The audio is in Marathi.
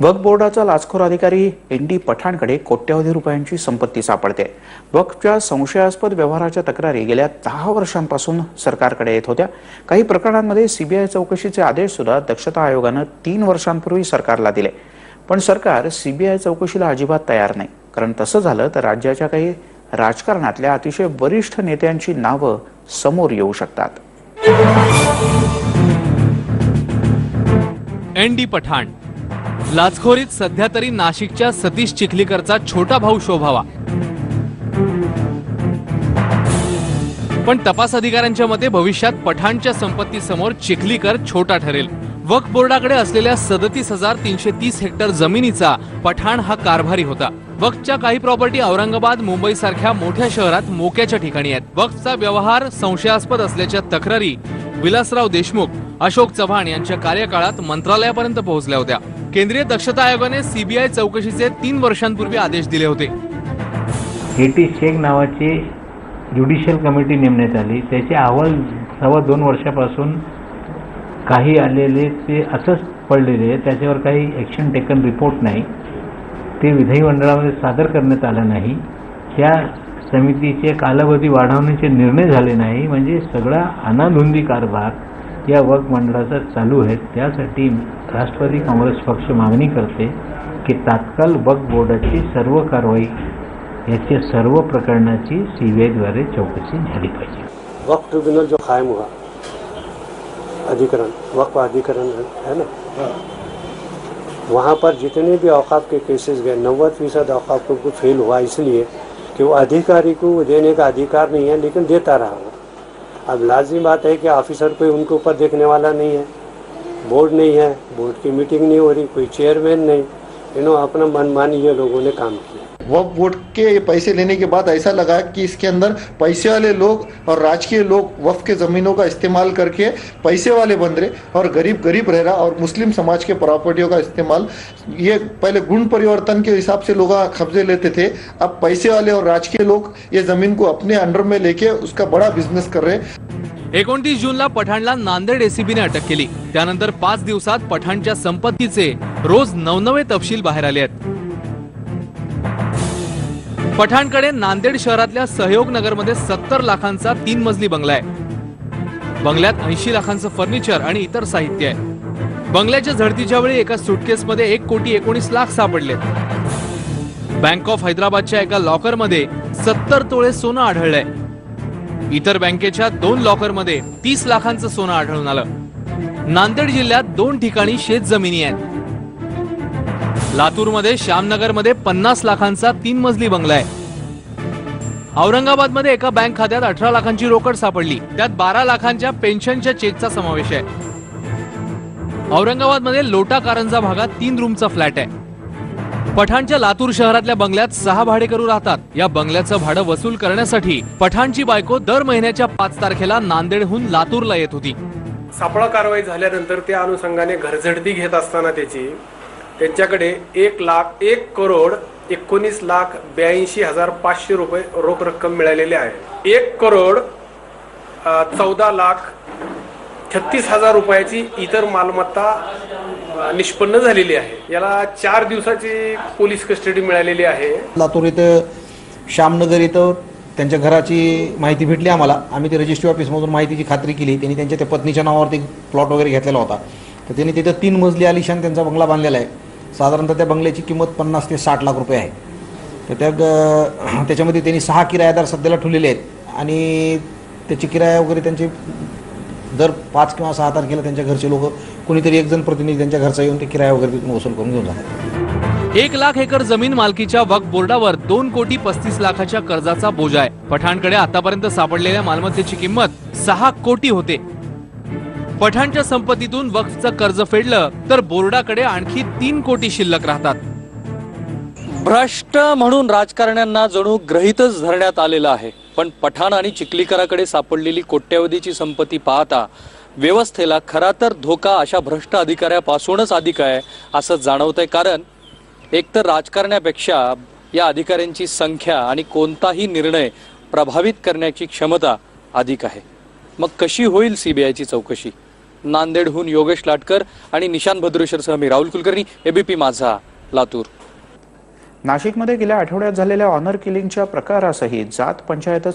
वक्फ बोर्डाचा लाचखोर अधिकारी एन डी पठाणकडे कोट्यवधी रुपयांची संपत्ती सापडते. वक्फच्या संशयास्पद व्यवहाराच्या तक्रारी गेल्या दहा वर्षांपासून सरकारकडे येत होत्या. काही प्रकरणांमध्ये सीबीआय चौकशीचे आदेश सुद्धा दक्षता आयोगानं तीन वर्षांपूर्वी सरकारला दिले. पण सरकार सीबीआय चौकशीला अजिबात तयार नाही. कारण तसं झालं तर राज्याच्या काही राजकारणातल्या अतिशय वरिष्ठ नेत्यांची नावं समोर येऊ शकतात. एन डी पठाण लाचखोरीत सध्या तरी नाशिकच्या सतीश चिखलीकरचा छोटा भाऊ शोभावा. पण तपास अधिकाऱ्यांच्या मते भविष्यात पठाणच्या संपत्तीसमोर चिखलीकर छोटा ठरेल. वक्फ बोर्डाकडे असलेल्या सदतीस हजार तीनशे तीस हेक्टर जमिनीचा पठाण हा कारभारी होता. वक्फच्या काही प्रॉपर्टी औरंगाबाद मुंबई सारख्या मोठ्या शहरात मोक्याच्या ठिकाणी आहेत. वक्फचा व्यवहार संशयास्पद असल्याच्या तक्रारी विलासराव देशमुख अशोक चव्हाण यांच्या कार्यकाळात मंत्रालयापर्यंत पोहोचल्या होत्या. केंद्रीय दक्षता आयोगाने सीबीआय चौकशीचे तीन वर्षांपूर्वी आदेश दिले होते. के टी शेख नावाची ज्युडिशियल कमिटी नेमण्यात आली. त्याचे अहवाल सव्वा दोन वर्षापासून काही आलेले ते असंच पडलेले आहे त्याच्यावर काही ॲक्शन टेकन रिपोर्ट नाही. ते विधिमंडळामध्ये सादर करण्यात आलं नाही. त्या समितीचे कालावधी वाढवण्याचे निर्णय झाले नाही. म्हणजे सगळा अनाधुंदी कारभार या वर्ग मंडळाचा चालू आहे त्यासाठी राष्ट्रवादी काँग्रेस पक्ष मागणी करते की तात्काळ वक्फ बोर्डाची सर्व कारवाई याच्या सर्व प्रकरणाची सी बी आयद्वारे चौकशी झाली पाहिजे. वक्फ ट्रिब्यूनल जो कायम हुआ अधिकरण वक्फ अधिकरण है ना? वहाँ पर जितने भी औकाफ के केसेस गए नब्बे फ़ीसद औकाफ को फेल हुआ इसलिए कि वो अधिकारी को देने का अधिकार नहीं है लेकिन देता रहा वो अब लाजमी बात है कि ऑफिसर कोई उनके ऊपर देखने वाला नहीं है। बोर्ड नहीं है बोर्ड की मीटिंग नहीं हो रही कोई चेयरमैन नहीं। यू नो अपना मनमानी ये लोगों ने काम किया। वक्फ वोट के पैसे लेने के बाद ऐसा लगा कि इसके अंदर पैसे वाले लोग और राजकीय लोग वक्फ के ज़मीनों का इस्तेमाल करके पैसे वाले बन रहे और गरीब गरीब रह रहा और मुस्लिम समाज के प्रॉपर्टियों का इस्तेमाल। ये पहले गुण परिवर्तन के हिसाब से लोग कब्जे लेते थे। अब पैसे वाले और राजकीय लोग ये ज़मीन को अपने अंडर में लेके उसका बड़ा बिज़नेस कर रहे एकोणतीस जूनला पठाणला नांदेड एसीबीने अटक केली. त्यानंतर पाच दिवसात पठाणच्या संपत्तीचे रोज नवनवे तपशील बाहेर आले आहेत. पठाणकडे नांदेड शहरातल्या सहयोग नगरमध्ये सत्तर लाखांचा तीन मजली बंगला आहे. बंगल्यात ऐंशी लाखांचं फर्निचर आणि इतर साहित्य आहे. बंगल्याच्या झडतीच्या वेळी एका सुटकेसमध्ये एक कोटी एकोणीस लाख सापडले. बँक ऑफ हैदराबादच्या एका लॉकरमध्ये सत्तर तोळे सोनं आढळलंय. इतर बँकेच्या दोन लॉकरमध्ये तीस लाखांचं सोनं आढळून आलं. नांदेड जिल्ह्यात दोन ठिकाणी शेत जमिनी आहेत. लातूरमध्ये श्यामनगरमध्ये पन्नास लाखांचा तीन मजली बंगला आहे. औरंगाबादमध्ये एका बँक खात्यात अठरा लाखांची रोकड सापडली. त्यात बारा लाखांच्या पेन्शनच्या चेकचा समावेश आहे. औरंगाबादमध्ये लोटा कारंजा भागात तीन रूमचा फ्लॅट आहे. पठाणच्या लातूर शहरातल्या बंगल्यात सहा भाडेकरू राहतात. या बंगल्याचं भाडं वसूल करण्यासाठी पठाणची बायको दर महिन्याच्या पाच तारखेला नांदेडहून लातूरला येत होती. सापळा कारवाई झाल्यानंतर त्या अनुषंगाने घरझडती घेत असताना त्याची त्यांच्याकडे एक लाख एक करोड एकोणीस लाख ब्याऐंशी हजार पाचशे रुपये रोख रक्कम मिळालेली आहे. एक करोड चौदा लाख छत्तीस हजार रुपयाची इतर मालमत्ता निष्पन्न झालेली आहे. याला चार दिवसाची पोलीस कस्टडी मिळालेली आहे. लातूर इथं श्यामनगर इथं त्यांच्या घराची माहिती भेटली आम्हाला. आम्ही ते रजिस्ट्री ऑफिसमधून माहितीची खात्री केली. त्यांनी त्यांच्या त्या पत्नीच्या नावावरती प्लॉट वगैरे घेतलेला होता. तर त्यांनी तिथं तीन मजली आलिशान त्यांचा बंगला बांधलेला आहे. साधारणतः त्या बंगल्याची किंमत पन्नास ते साठ लाख रुपये आहे. तर त्या ग- त्याच्यामध्ये त्यांनी सहा किरायादार सध्याला ठेवलेले आहेत. आणि त्याची किराया वगैरे त्यांचे दर पाच किंवा सहा तारखेला त्यांच्या घरचे लोक कोणीतरी एक जण प्रतिनिधी त्यांच्या घरचा येऊन ते किराया वगैरे तिथून वसूल करून घेऊन जातात. एक लाख एकर जमीन मालकीच्या वक्फ बोर्डावर दोन कोटी पस्तीस लाखाच्या कर्जाचा बोजा आहे. पठाणकडे आतापर्यंत सापडलेल्या मालमत्तेची किंमत सहा कोटी होते. पठाणच्या संपत्तीतून वक्फचं कर्ज फेडलं तर बोर्डाकडे आणखी तीन कोटी शिल्लक राहतात. भ्रष्ट म्हणून राजकारण्यांना जणू ग्रहितच धरण्यात आलेलं आहे. पण पठाण आणि चिखलीकराकडे सापडलेली कोट्यवधीची संपत्ती पाहता व्यवस्थेला खरा तर धोका अशा भ्रष्ट अधिकाऱ्यापासूनच अधिक आहे असं जाणवतंय कारण एकतर राजकारण्यापेक्षा या अधिकाऱ्यांची संख्या आणि कोणताही निर्णय प्रभावित करण्याची क्षमता अधिक आहे. मग कशी होईल सीबीआयची चौकशी? नांदेडहून योगेश लाटकर आणि निशान भद्रेश्वरसह मी राहुल कुलकर्णी एबीपी माझा लातूर. नाशिकमध्ये गेल्या आठवड्यात झालेल्या ऑनर किलिंगच्या प्रकारासही जात पंचायतच